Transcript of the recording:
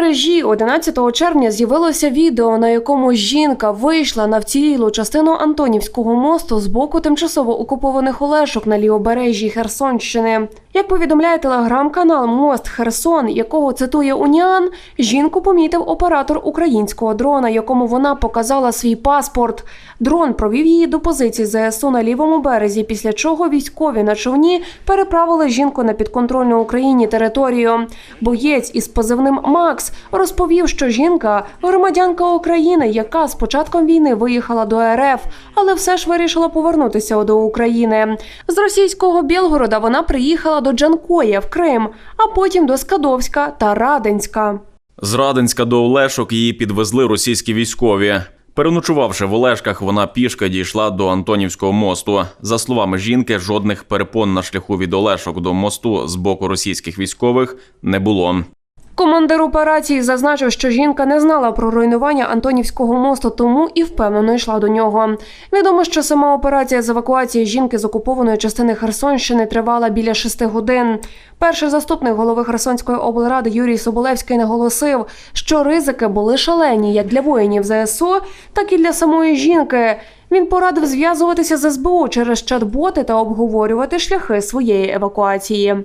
мережі 11 червня з'явилося відео, на якому жінка вийшла на вцілілу частину Антонівського мосту з боку тимчасово окупованих Олешок на лівобережжі Херсонщини. Як повідомляє телеграм-канал Мост Херсон, якого цитує Уніан, жінку помітив оператор українського дрона, якому вона показала свій паспорт. Дрон провів її до позиції ЗСУ на лівому березі, після чого військові на човні переправили жінку на підконтрольну Україні територію. Боєць із позивним Макс розповів, що жінка громадянка України, яка з початком війни виїхала до РФ, але все ж вирішила повернутися до України. З російського Білгорода вона приїхала до Джанкоя в Крим, а потім до Скадовська та Раденська. З Раденська до Олешок її підвезли російські військові. Переночувавши в Олешках, вона пішки дійшла до Антонівського мосту. За словами жінки, жодних перепон на шляху від Олешок до мосту з боку російських військових не було. Командир операції зазначив, що жінка не знала про руйнування Антонівського мосту, тому і впевнено йшла до нього. Відомо, що сама операція з евакуації жінки з окупованої частини Херсонщини тривала біля шести годин. Перший заступник голови Херсонської облради Юрій Соболевський наголосив, що ризики були шалені як для воїнів ЗСУ, так і для самої жінки. Він порадив зв'язуватися з СБУ через чат-боти та обговорювати шляхи своєї евакуації.